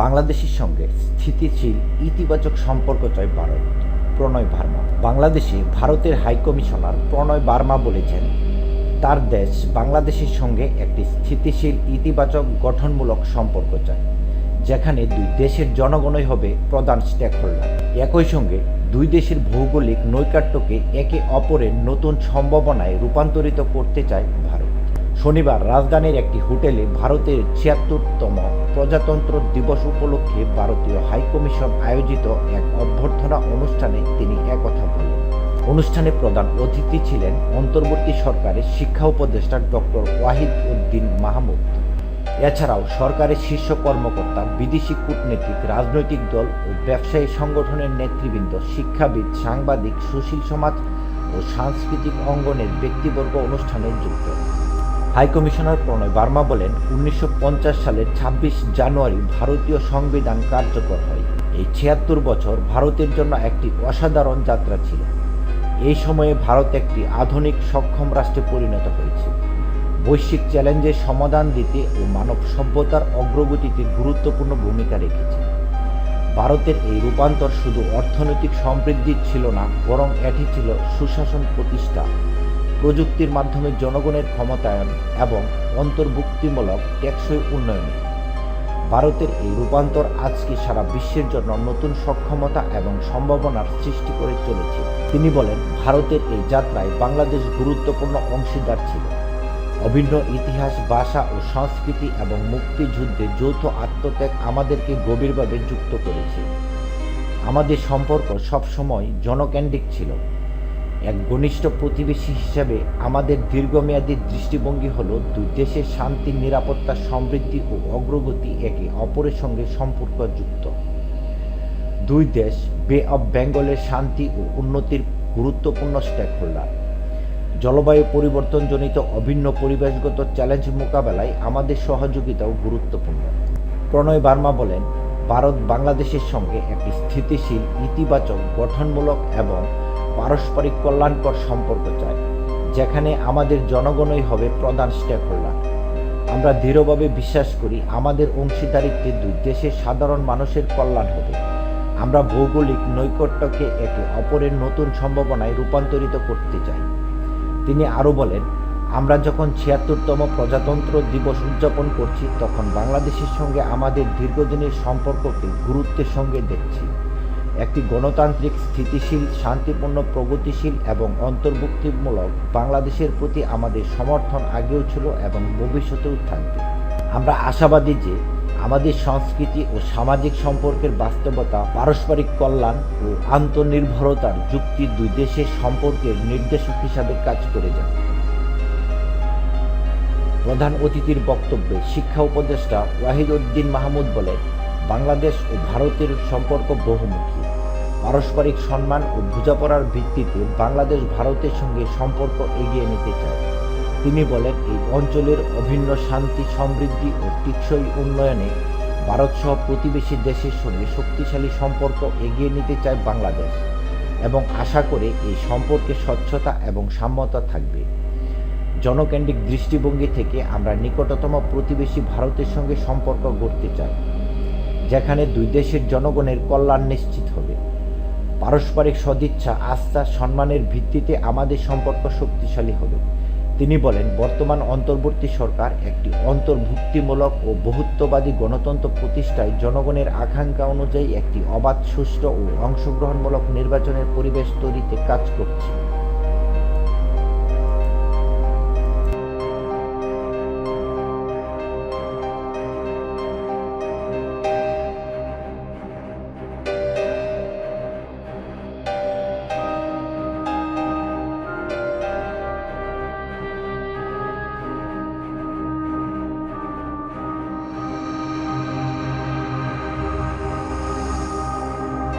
বাংলাদেশের সঙ্গে স্থিতিশীল, ইতিবাচক সম্পর্ক চায় ভারত। প্রণয় ভার্মা। বাংলাদেশে ভারতের হাইকমিশনার প্রণয় বার্মা বলেছেন, তার দেশ বাংলাদেশের সঙ্গে একটি স্থিতিশীল, ইতিবাচক, গঠনমূলক সম্পর্ক চায় যেখানে দুই দেশের জনগণই হবে প্রধান স্টেক হোল্ডার একই সঙ্গে দুই দেশের ভৌগোলিক নৈকাট্যকে একে অপরের নতুন সম্ভাবনায় রূপান্তরিত করতে চায় ভারত। শনিবার রাজধানীর একটি হোটেলে ভারতের ছিয়াত্তরতম প্রজাতন্ত্র দিবস উপলক্ষে ভারতীয় হাইকমিশন আয়োজিত এক অভ্যর্থনা অনুষ্ঠানে তিনি একথা বলেন। অনুষ্ঠানে প্রধান অতিথি ছিলেন অন্তর্বর্তী সরকারের শিক্ষা উপদেষ্টা ডক্টর ওয়াহিদ উদ্দিন মাহমুদ। এছাড়াও সরকারের শীর্ষ কর্মকর্তা, বিদেশি কূটনীতিক, রাজনৈতিক দল ও ব্যবসায়ী সংগঠনের নেতৃবৃন্দ, শিক্ষাবিদ, সাংবাদিক, সুশীল সমাজ ও সাংস্কৃতিক অঙ্গনের ব্যক্তিবর্গ অনুষ্ঠানে যুক্ত। হাইকমিশনার প্রণয় বার্মা বলেন, উনিশশো পঞ্চাশ সালের ২৬ জানুয়ারি ভারতীয় সংবিধান কার্যকর হয়। এই ছিয়াত্তর বছর ভারতের জন্য একটি অসাধারণ যাত্রা ছিল। এই সময়ে ভারত একটি আধুনিক সক্ষম রাষ্ট্রে পরিণত হয়েছে। বৈশ্বিক চ্যালেঞ্জের সমাধান দিতে ও মানব সভ্যতার অগ্রগতিতে গুরুত্বপূর্ণ ভূমিকা রেখেছে। ভারতের এই রূপান্তর শুধু অর্থনৈতিক সমৃদ্ধি ছিল না, বরং এটি ছিল সুশাসন প্রতিষ্ঠা। প্রযুক্তির মাধ্যমে জনগণের ক্ষমতায়ন এবং অন্তর্ভুক্তিমূলক টেকসই উন্নয়ন। ভারতের এই রূপান্তর আজকে সারা বিশ্বের জন্য নতুন সক্ষমতা এবং সম্ভাবনার সৃষ্টি করে চলেছে। তিনি বলেন, ভারতের এই যাত্রায় বাংলাদেশ গুরুত্বপূর্ণ অংশীদার ছিল। অভিন্ন ইতিহাস, ভাষা ও সংস্কৃতি এবং মুক্তিযুদ্ধে যৌথ আত্মত্যাগ আমাদেরকে গভীরভাবে যুক্ত করেছে। আমাদের সম্পর্ক সবসময় জনকেন্দ্রিক ছিল। এক ঘনিষ্ঠ প্রতিবেশী হিসাবে আমাদের দীর্ঘমেয়াদী দৃষ্টিভঙ্গি হল দুই দেশের শান্তি, নিরাপত্তা, সমৃদ্ধি ও অগ্রগতি একে অপরের সঙ্গে সম্পর্কযুক্ত। দুই দেশ বে অব বেঙ্গলের শান্তি ও উন্নতির গুরুত্বপূর্ণ স্টেক হোল্ডার। জলবায়ু পরিবর্তনজনিত অভিন্ন পরিবেশগত চ্যালেঞ্জ মোকাবেলায় আমাদের সহযোগিতাও গুরুত্বপূর্ণ। প্রণয় বার্মা বলেন, ভারত বাংলাদেশের সঙ্গে একটি স্থিতিশীল, ইতিবাচক, গঠনমূলক এবং পারস্পরিক কল্যাণকর সম্পর্ক চাই, যেখানে আমাদের জনগণই হবে প্রধান স্টেক হোল্ডার আমরা দৃঢ়ভাবে বিশ্বাস করি আমাদের অংশীদারিত্বে দুই দেশের সাধারণ মানুষের কল্যাণ হবে। আমরা ভৌগোলিক নৈকট্যকে একে অপরের নতুন সম্ভাবনায় রূপান্তরিত করতে চাই। তিনি আরও বলেন, আমরা যখন ছিয়াত্তরতম প্রজাতন্ত্র দিবস উদযাপন করছি, তখন বাংলাদেশের সঙ্গে আমাদের দীর্ঘদিনের সম্পর্ককে গুরুত্বের সঙ্গে দেখছি। একটি গণতান্ত্রিক, স্থিতিশীল, শান্তিপূর্ণ, প্রগতিশীল এবং অন্তর্ভুক্তিমূলক বাংলাদেশের প্রতি আমাদের সমর্থন আগেও ছিল এবং ভবিষ্যতেও থাকবে। আমরা আশাবাদী যে আমাদের সংস্কৃতি ও সামাজিক সম্পর্কের বাস্তবতা, পারস্পরিক কল্যাণ ও আন্তনির্ভরতার যুক্তি দুই দেশের সম্পর্কের নির্দেশক হিসাবে কাজ করে যাবে। প্রধান অতিথির বক্তব্যে শিক্ষা উপদেষ্টা ওয়াহিদ উদ্দিন মাহমুদ বলেন বাংলাদেশ ও ভারতের সম্পর্ক বহুমুখী। পারস্পরিক সম্মান ও বোঝাপড়ার ভিত্তিতে বাংলাদেশ ভারতের সঙ্গে সম্পর্ক এগিয়ে নিতে চায়। তিনি বলেন, এই অঞ্চলের অভিন্ন শান্তি, সমৃদ্ধি ও টিকসই উন্নয়নে ভারতসহ প্রতিবেশী দেশের সঙ্গে শক্তিশালী সম্পর্ক এগিয়ে নিতে চায় বাংলাদেশ এবং আশা করে এই সম্পর্কে স্বচ্ছতা এবং সাম্যতা থাকবে। জনকেন্দ্রিক দৃষ্টিভঙ্গি থেকে আমরা নিকটতম প্রতিবেশী ভারতের সঙ্গে সম্পর্ক গড়তে চাই। যেখানে দুই দেশের জনগণের কল্যাণ নিশ্চিত হবে। পারস্পরিক সদিচ্ছা, আস্থা, সম্মানের ভিত্তিতে আমাদের সম্পর্ক শক্তিশালী হবে। তিনি বলেন, বর্তমান অন্তর্বর্তী সরকার একটি অন্তর্ভুক্তিমূলক ও বহুত্ববাদী গণতন্ত্র প্রতিষ্ঠায় জনগণের আকাঙ্ক্ষা অনুযায়ী একটি অবাধ, সুষ্ঠু ও অংশগ্রহণমূলক নির্বাচনের পরিবেশ তৈরিতে কাজ করছে।